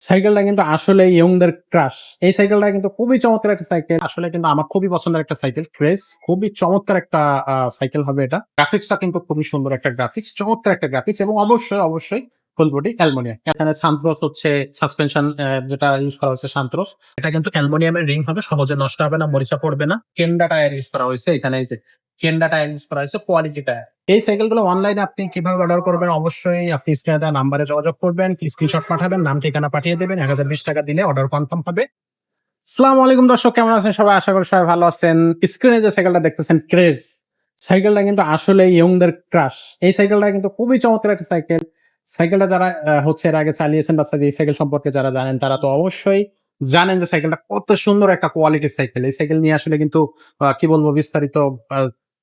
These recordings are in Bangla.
সাইকেলটা কিন্তু আসলে ইয়ংদের ক্রাশ এই সাইকেলটা কিন্তু খুবই চমৎকার একটা সাইকেল। আসলে কিন্তু আমার খুবই পছন্দের একটা সাইকেল ক্রেস খুবই চমৎকার একটা সাইকেল হবে এটা। গ্রাফিক্সটা কিন্তু খুবই সুন্দর একটা গ্রাফিক্স চমৎকার একটা গ্রাফিক্স এবং অবশ্যই অবশ্যই ফুল বডি অ্যালমোনিয়াম এখানে সান্ত্রস হচ্ছে সাসপেনশন যেটা ইউজ করা হয়েছে সান্ত্রস এটা কিন্তু অ্যালমোনিয়ামের রিং হবে, সহজে নষ্ট হবে না, মরিচা পড়বে না। কেন্ডা টায়ার ইউজ করা হয়েছে। এখানে এই যে কেন্ডা টায়ার ইউজ করা হয়েছে কোয়ালিটি টায়ার এই সাইকেলগুলো অনলাইনে আপনি কীভাবে অর্ডার করবেন, অবশ্যই আপনি স্ক্রিনে দেওয়া নাম্বারে যোগাযোগ করবেন স্ক্রিনশট পাঠাবেন, নাম, ঠিকানা পাঠিয়ে দেবেন, এক হাজার বিশ টাকা দিলে অর্ডার কনফার্ম হবে। সালাম আলাইকুম দর্শক, কেমন আছেন সবাই? আশা করি সবাই ভালো আছেন। স্ক্রিনে যে সাইকেলটা দেখতেছেন ক্রেজ সাইকেলটা কিন্তু আসলে ইয়ংদের ক্রাশ এই সাইকেলটা কিন্তু খুবই চমৎকার একটা সাইকেল সাইকেলটা যারা হচ্ছে এর আগে চালিয়েছেন বা এই সাইকেল সম্পর্কে যারা জানেন, তারা তো অবশ্যই জানেন যে সাইকেলটা কত সুন্দর একটা কোয়ালিটির সাইকেল এই সাইকেল নিয়ে আসলে কিন্তু কি বলব বিস্তারিত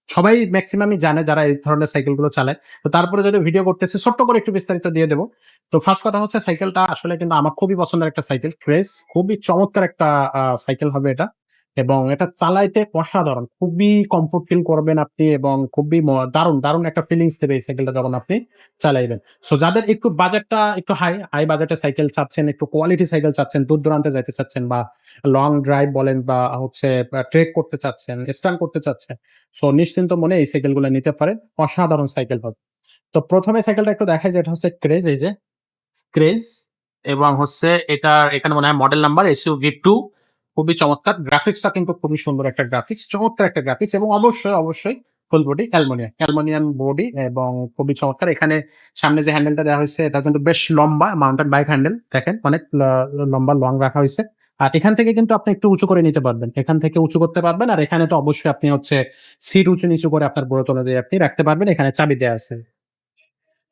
সবাই ম্যাক্সিমামই জানে যারা এই ধরনের সাইকেলগুলো চালায়। তো তারপরে যদি ভিডিও করতেছে, ছোট্ট করে একটু বিস্তারিত দিয়ে দেবো। তো ফার্স্ট কথা হচ্ছে সাইকেলটা আসলে কিন্তু আমার খুবই পছন্দের একটা সাইকেল ক্রেস খুবই চমৎকার একটা সাইকেল হবে এটা। এবং এটা চালাইতে অসাধারণ। খুবই কমফোর্ট ফিল করবেন আপনি এবং খুবই দারুণ দারুণ একটা ফিলিংস দেবে এই সাইকেলটা যখন আপনি চালাইবেন। সো যাদের একটু বাজেটটা একটু হাই হাই বাজেটে সাইকেল চাচ্ছেন, একটু কোয়ালিটি সাইকেল চাচ্ছেন, দূর দূরান্তে যাইতে চাচ্ছেন বা লং ড্রাইভ বলেন বা হচ্ছে ট্রেক করতে চাচ্ছেন স্ট্যান্ড করতে চাচ্ছেন সো নিশ্চিন্ত মনে এই সাইকেলগুলো নিতে পারেন। অসাধারণ সাইকেল হবে। তো প্রথমে সাইকেলটা একটু দেখাই যে এটা হচ্ছে ক্রেজ এই যে ক্রেজ এবং হচ্ছে এটার এখানে মনে হয় মডেল নাম্বার এসইউভি টু খুবই চমৎকার। গ্রাফিক্সটা কিন্তু খুবই সুন্দর একটা গ্রাফিক্স চমৎকার একটা গ্রাফিক্স এবং অবশ্যই অবশ্যই full body aluminium aluminium body এবং খুবই চমৎকার। এখানে সামনে যে হ্যান্ডেলটা দেওয়া হয়েছে, এটা কিন্তু বেশ লম্বা মাউন্টেন বাইক হ্যান্ডেল দেখেন অনেক লম্বা লং রাখা হয়েছে। আর এখান থেকে কিন্তু আপনি একটু উঁচু করে নিতে পারবেন। এখান থেকে উঁচু করতে পারবেন আর এখানে তো অবশ্যই আপনি হচ্ছে সিট উঁচু নিচু করে আপনার বড় তলে দিয়ে আপনি রাখতে পারবেন। এখানে চাবি দেওয়া আছে।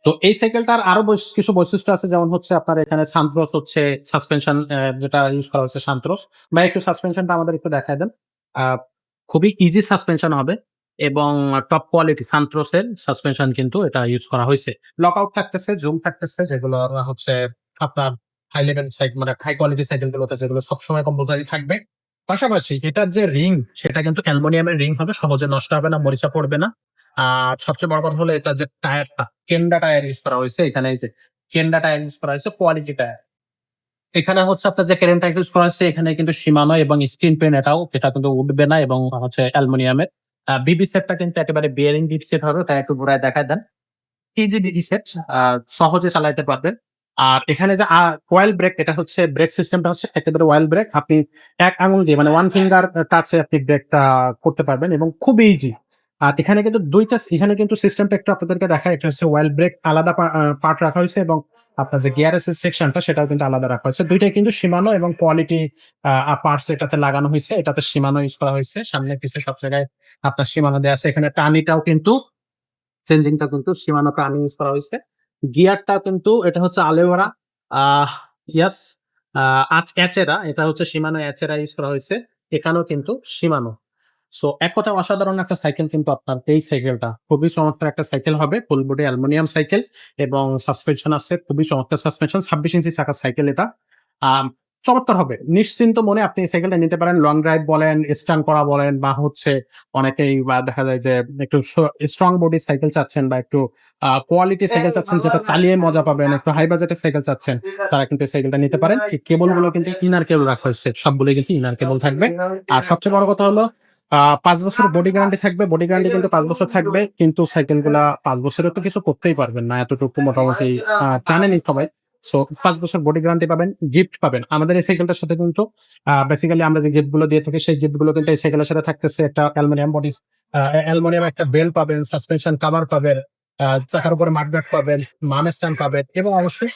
তো এই সাইকেলটার আরও কিছু বৈশিষ্ট্য আছে, যেমন হচ্ছে আপনার এখানে সান্ত্রস হচ্ছে সাসপেনশন যেটা ইউজ করা হচ্ছে সান্ত্রস বা একটু সাসপেনশনটা আমাদের একটু দেখায় দেন। খুবই ইজি সাসপেনশন হবে এবং টপ কোয়ালিটি সান্ত্রসের সাসপেনশন কিন্তু এটা ইউজ করা হয়েছে। লকআউট থাকতেছে জুম থাকতেছে, যেগুলো হচ্ছে আপনার হাই লেভেল সাইড মানে হাই কোয়ালিটি সাইকেল গুলোতে যেগুলো সবসময় কম্পালসারি থাকবে। পাশাপাশি এটার যে রিং সেটা কিন্তু অ্যালমোনিয়ামের রিং হবে, সহজে নষ্ট হবে না, মরিচা পড়বে না। আর সবচেয়ে বড় কথা হলো এটা যে টায়ারটা, কেন্ডা টায়ার ইউজ করা হয়েছে এখানে এই যে কেন্ডা টায়ার ইউজ করা হয়েছে কোয়ালিটি টায়ার। এখানে হচ্ছে আপনার যে কেরেন টায়ার ইউজ করা হয়েছে, এখানে কিন্তু সীমানো এবং স্ক্রিন পেন এটাও, এটা কিন্তু উঠবে না এবং হচ্ছে অ্যালুমিনিয়ামের। বিবি সেটটা কিন্তু একেবারে বিয়ারিং বিবি সেট হবে তাই একটু ঘুরায় দেখায় দেন। ইজি বিবি সেট সহজে চালাইতে পারবেন। আর এখানে যে ওয়েল ব্রেক এটা হচ্ছে ব্রেক সিস্টেমটা হচ্ছে একেবারে ওয়েল ব্রেক আপনি এক আঙুল দিয়ে মানে ওয়ান ফিঙ্গার টাচে আপনি ব্রেকটা করতে পারবেন এবং খুব ইজি আর এখানে কিন্তু দুইটা এখানে কিন্তু সিস্টেমটা একটু আপনাদেরকে দেখা এটা হচ্ছে ওয়েল ব্রেক আলাদা পার্ট রাখা হয়েছে এবং আপনার যে গিয়ারেস সেকশনটা সেটাও কিন্তু আলাদা রাখা হয়েছে। দুইটাই কিন্তু সীমানো এবং কোয়ালিটি পার্টস এটাতে লাগানো হয়েছে। এটাতে সীমানো ইউজ করা হয়েছে। সামনে পিছিয়ে সব জায়গায় আপনার সীমানো দেওয়া আছে। এখানে টানিটাও কিন্তু চেঞ্জিংটা কিন্তু সীমানো টানি ইউজ করা হয়েছে। গিয়ারটা কিন্তু এটা হচ্ছে আলেওরা আহ ইয়াস আচ এচেরা, এটা হচ্ছে সীমানো এচেরা ইউজ করা হয়েছে। এখানেও কিন্তু সীমানো। সো এক কথা অসাধারণ একটা সাইকেল কিন্তু আপনার এই সাইকেলটা খুবই চমৎকার একটা সাইকেল হবে ফুল বডি অ্যালুমিনিয়াম সাইকেল এবং সাসপেনশন আছে খুবই চমৎকার সাসপেনশন ছাব্বিশ ইঞ্চি চাকার সাইকেল এটা। চমৎকার হবে। নিশ্চিন্ত মনে আপনি এই সাইকেলটা নিতে পারেন। লং ড্রাইভ বলেন স্ট্যান্ড করা বলেন বা হচ্ছে অনেকেই বা দেখা যায় যে একটু স্ট্রং বডি সাইকেল চাচ্ছেন বা একটু কোয়ালিটি সাইকেল চাচ্ছেন যেটা চালিয়ে মজা পাবেন একটু হাই বাজেটের সাইকেল চাচ্ছেন তারা কিন্তু এই সাইকেলটা নিতে পারেন। কেবলগুলো কিন্তু ইনার কেবল রাখা হয়েছে সবগুলোই কিন্তু ইনার কেবল থাকবে। আর সবচেয়ে বড় কথা হলো পাঁচ বছর বডি গ্যারান্টি থাকবে বডি গ্যারান্টি কিন্তু পাঁচ বছর থাকবে কিন্তু সাইকেলগুলা পাঁচ বছরে তো কিছু করতেই পারবেন না এতটুকু মোটামুটি জানেনই সবাই। সো পাঁচ বছর বডি গ্যারান্টি পাবেন গিফট পাবেন। আমাদের এই সাইকেলটার সাথে কিন্তু বেসিক্যালি আমরা যে গিফটগুলো দিয়ে থাকি সেই গিফটগুলো কিন্তু এই সাইকেলের সাথে থাকতেছে একটা অ্যালুমিনিয়াম বডি অ্যালুমিনিয়াম একটা বেল্ট পাবেন সাসপেনশন কাভার পাবেন আহ, চাকার উপরে মাঠগার্ড পাবেন মান স্ট্যান্ড পাবেন এবং অবশ্যই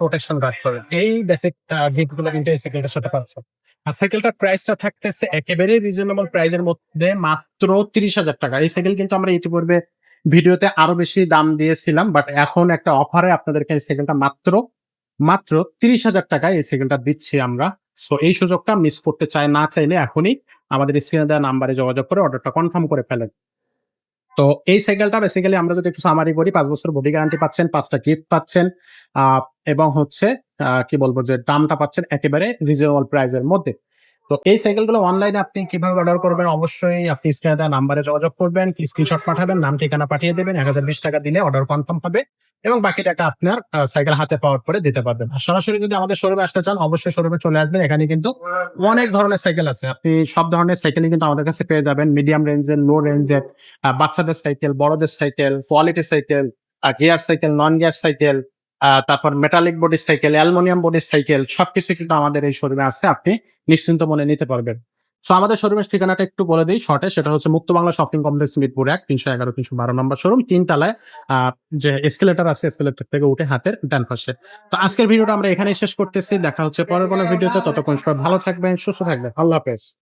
প্রোটেকশন গার্ড পাবেন। এই বেসিক গিফটগুলো কিন্তু এই সাইকেলটার সাথে পাচ্ছেন। আর সাইকেলটার প্রাইসটা থাকতেছে একেবারে রিজনেবল প্রাইসের মধ্যে মাত্র তিরিশ হাজার টাকা। এই সাইকেল কিন্তু আমরা ইতিপূর্বে ভিডিওতে আরও বেশি দাম দিয়েছিলাম বাট এখন একটা অফারে আপনাদেরকে এই সাইকেলটা মাত্র মাত্র তিরিশ হাজার টাকায় এই সাইকেলটা দিচ্ছি আমরা। সো এই সুযোগটা মিস করতে চাই না চাইলে এখনই আমাদের স্ক্রিনে দেওয়া নাম্বারে যোগাযোগ করে অর্ডারটা কনফার্ম করে ফেলেন। তো, এই সাইকেলটা বেসিক্যালি আমরা যদি একটু সামারি করি, পাঁচ বছর বডি গ্যারান্টি পাচ্ছেন, পাঁচটা গিফট পাচ্ছেন এবং হচ্ছে কি বলব যে দামটা পাচ্ছেন একেবারে রিজনেবল প্রাইসের মধ্যে। তো এই সাইকেলগুলো অনলাইনে আপনি কীভাবে অর্ডার করবেন? অবশ্যই আপনি স্ক্রিনে দেওয়া নাম্বারে যোগাযোগ করবেন স্ক্রিনশট পাঠাবেন, নাম, ঠিকানা পাঠিয়ে দেবেন, এক হাজার বিশ টাকা দিলে অর্ডার কনফার্ম হবে এবং বাকি টাকা আপনার সাইকেল হাতে পাওয়ার পরে দিতে পারবেন। আর সরাসরি যদি আমাদের শোরুমে আসতে চান, অবশ্যই শোরুমে চলে আসবেন। এখানে কিন্তু অনেক ধরনের সাইকেল আছে। আপনি সব ধরনের সাইকেলই কিন্তু আমাদের কাছে পেয়ে যাবেন। মিডিয়াম রেঞ্জের লো রেঞ্জের বাচ্চাদের সাইকেল, বড়দের cycle quality cycle gear cycle non gear cycle তারপর metallic body cycle aluminium body cycle সবকিছু কিন্তু আমাদের এই শোরুমে আছে আপনি নিশ্চিন্ত মনে নিতে পারবেন। সো আমাদের শোরুমের ঠিকানাটা একটু বলে দিই শর্টে সেটা হচ্ছে মুক্ত বাংলা শপিং কমপ্লেক্স মিরপুর এক তিনশো এগারো তিনশো বারো নম্বর শোরুম তিন তলায় আহ, যে এসকেলেটার আছে এসকেলেটার থেকে উঠে হাতের ডান পাশে। তো আজকের ভিডিওটা আমরা এখানেই শেষ করতেছি দেখা হচ্ছে পরের কোনো ভিডিওতে ততক্ষণ সবাই ভালো থাকবেন সুস্থ থাকবেন আল্লাহ হাফেজ।